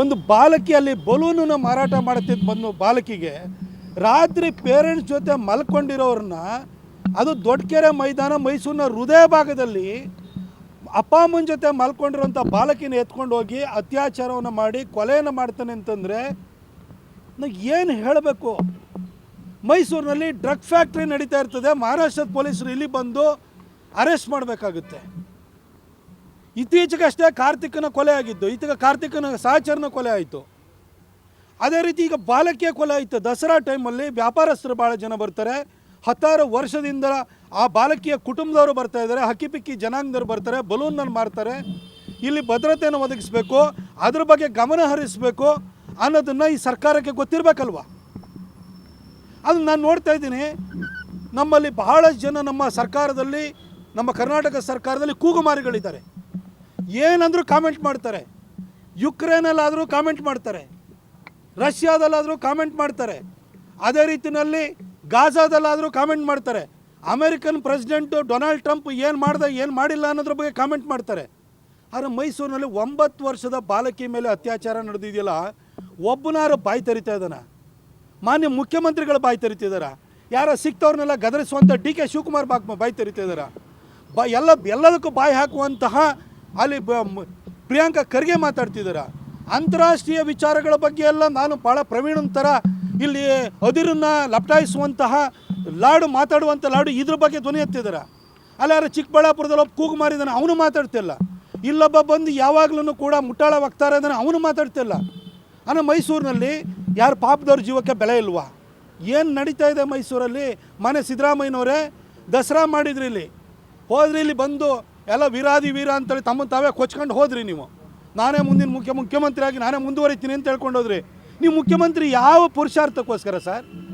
ಒಂದು ಬಾಲಕಿ ಅಲ್ಲಿ ಬಲೂನನ್ನು ಮಾರಾಟ ಮಾಡುತ್ತಿದ್ದು ಬಂದು ಬಾಲಕಿಗೆ, ರಾತ್ರಿ ಪೇರೆಂಟ್ಸ್ ಜೊತೆ ಮಲ್ಕೊಂಡಿರೋರನ್ನ ಅದು ದೊಡ್ಡಕೆರೆ ಮೈದಾನ, ಮೈಸೂರಿನ ಹೃದಯ ಭಾಗದಲ್ಲಿ ಅಪ್ಪ ಅಮ್ಮನ ಜೊತೆ ಮಲ್ಕೊಂಡಿರೋಂಥ ಬಾಲಕಿನ ಎತ್ಕೊಂಡು ಹೋಗಿ ಅತ್ಯಾಚಾರವನ್ನು ಮಾಡಿ ಕೊಲೆಯನ್ನು ಮಾಡ್ತಾನೆ ಅಂತಂದರೆ ನನಗೆ ಏನು ಹೇಳಬೇಕು? ಮೈಸೂರಿನಲ್ಲಿ ಡ್ರಗ್ ಫ್ಯಾಕ್ಟ್ರಿ ನಡೀತಾ ಇರ್ತದೆ, ಮಹಾರಾಷ್ಟ್ರದ ಪೊಲೀಸರು ಇಲ್ಲಿ ಬಂದು ಅರೆಸ್ಟ್ ಮಾಡಬೇಕಾಗುತ್ತೆ. ಇತ್ತೀಚೆಗಷ್ಟೇ ಕಾರ್ತಿಕನ ಕೊಲೆ ಆಗಿದ್ದು, ಈತಗ ಕಾರ್ತಿಕನ ಸಹಚರನ ಕೊಲೆ ಆಯಿತು. ಅದೇ ರೀತಿ ಈಗ ಬಾಲಕಿಯ ಕೊಲೆ ಆಯಿತು. ದಸರಾ ಟೈಮಲ್ಲಿ ವ್ಯಾಪಾರಸ್ಥರು ಭಾಳ ಜನ ಬರ್ತಾರೆ. ಹತ್ತಾರು ವರ್ಷದಿಂದ ಆ ಬಾಲಕಿಯ ಕುಟುಂಬದವರು ಬರ್ತಾ ಇದ್ದಾರೆ. ಹಕ್ಕಿಪಿಕ್ಕಿ ಜನಾಂಗದವ್ರು ಬರ್ತಾರೆ. ಬಲೂನನ್ನು ಮಾರ್ತಾರೆ. ಇಲ್ಲಿ ಭದ್ರತೆಯನ್ನು ಒದಗಿಸಬೇಕು. ಅದ್ರ ಬಗ್ಗೆ ಗಮನ ಹರಿಸಬೇಕು ಅನ್ನೋದನ್ನು ಈ ಸರ್ಕಾರಕ್ಕೆ ಗೊತ್ತಿರಬೇಕಲ್ವ? ಅದು ನಾನು ನೋಡ್ತಾ ಇದ್ದೀನಿ. ನಮ್ಮಲ್ಲಿ ಬಹಳಷ್ಟು ಜನ ನಮ್ಮ ಸರ್ಕಾರದಲ್ಲಿ, ನಮ್ಮ ಕರ್ನಾಟಕ ಸರ್ಕಾರದಲ್ಲಿ ಕೂಗುಮಾರಿಗಳಿದ್ದಾರೆ. ಏನಂದ್ರೂ ಕಾಮೆಂಟ್ ಮಾಡ್ತಾರೆ. ಯುಕ್ರೇನಲ್ಲಾದರೂ ಕಾಮೆಂಟ್ ಮಾಡ್ತಾರೆ. ರಷ್ಯಾದಲ್ಲಾದರೂ ಕಾಮೆಂಟ್ ಮಾಡ್ತಾರೆ. ಅದೇ ರೀತಿಯಲ್ಲಿ ಗಾಜಾದಲ್ಲಾದರೂ ಕಾಮೆಂಟ್ ಮಾಡ್ತಾರೆ. ಅಮೆರಿಕನ್ ಪ್ರೆಸಿಡೆಂಟು ಡೊನಾಲ್ಡ್ ಟ್ರಂಪ್ ಏನು ಮಾಡ್ದೆ, ಏನು ಮಾಡಿಲ್ಲ ಅನ್ನೋದ್ರ ಬಗ್ಗೆ ಕಾಮೆಂಟ್ ಮಾಡ್ತಾರೆ. ಆದರೆ ಮೈಸೂರಿನಲ್ಲಿ ಒಂಬತ್ತು ವರ್ಷದ ಬಾಲಕಿ ಮೇಲೆ ಅತ್ಯಾಚಾರ ನಡೆದಿದೆಯಲ್ಲ, ಒಬ್ಬನಾರು ಬಾಯಿ ತೆರಿತಾ ಇದ್ದಾನೆ. ಮಾನ್ಯ ಮುಖ್ಯಮಂತ್ರಿಗಳು ಬಾಯಿ ತೆರಿತಿದಾರ ಯಾರ ಸಿಕ್ತವ್ರನ್ನೆಲ್ಲ ಗದರಿಸುವಂಥ ಡಿ ಕೆ ಶಿವಕುಮಾರ್ ಬಾಕ್ ಬಾಯಿ ತೆರಿತಿದಾರ ಬ ಎಲ್ಲ ಎಲ್ಲದಕ್ಕೂ ಬಾಯಿ ಹಾಕುವಂತಹ ಅಲ್ಲಿ ಪ್ರಿಯಾಂಕಾ ಖರ್ಗೆ ಮಾತಾಡ್ತಿದ್ದಾರೆ ಅಂತಾರಾಷ್ಟ್ರೀಯ ವಿಚಾರಗಳ ಬಗ್ಗೆ ಎಲ್ಲ ನಾನು ಭಾಳ ಪ್ರವೀಣನ ಥರ ಇಲ್ಲಿ ಅದಿರನ್ನ ಲಪಟಾಯಿಸುವಂತಹ ಲಾಡು ಮಾತಾಡುವಂಥ ಲಾಡು ಇದ್ರ ಬಗ್ಗೆ ಧ್ವನಿ ಎತ್ತಿದ್ದಾರೆ ಅಲ್ಲಿ ಯಾರು ಚಿಕ್ಕಬಳ್ಳಾಪುರದಲ್ಲಿ ಒಬ್ಬ ಕೂಗು ಮಾರಿದ್ದಾನೆ ಅವನು ಮಾತಾಡ್ತಿಲ್ಲ. ಇಲ್ಲೊಬ್ಬ ಬಂದು ಯಾವಾಗಲೂ ಕೂಡ ಮುಟ್ಟಾಳ ವಕ್ತಾರ ಅಂದರೆ ಅವನು ಮಾತಾಡ್ತಿಲ್ಲ. ಅನ್ನ ಮೈಸೂರಿನಲ್ಲಿ ಯಾರು ಪಾಪದವ್ರ ಜೀವಕ್ಕೆ ಬೆಲೆ ಇಲ್ವಾ? ಏನು ನಡೀತಾ ಇದೆ ಮೈಸೂರಲ್ಲಿ? ಮನೆ ಸಿದ್ದರಾಮಯ್ಯನವರೇ ದಸರಾ ಮಾಡಿದ್ರಿ ಇಲ್ಲಿ. ಹೋದ್ರಿ ಇಲ್ಲಿ ಬಂದು ಎಲ್ಲ ವೀರಾದಿ ವೀರ ಅಂತೇಳಿ ತಮ್ಮ ತಾವೇ ಕೊಚ್ಕೊಂಡು ಹೋದ್ರಿ ನೀವು. ನಾನೇ ಮುಂದಿನ ಮುಖ್ಯ ಮುಖ್ಯಮಂತ್ರಿ ಆಗಿ ನಾನೇ ಮುಂದುವರಿತೀನಿ ಅಂತ ಹೇಳ್ಕೊಂಡು ಹೋದ್ರಿ. ನೀವು ಮುಖ್ಯಮಂತ್ರಿ ಯಾವ ಪುರುಷಾರ್ಥಕ್ಕೋಸ್ಕರ ಸರ್?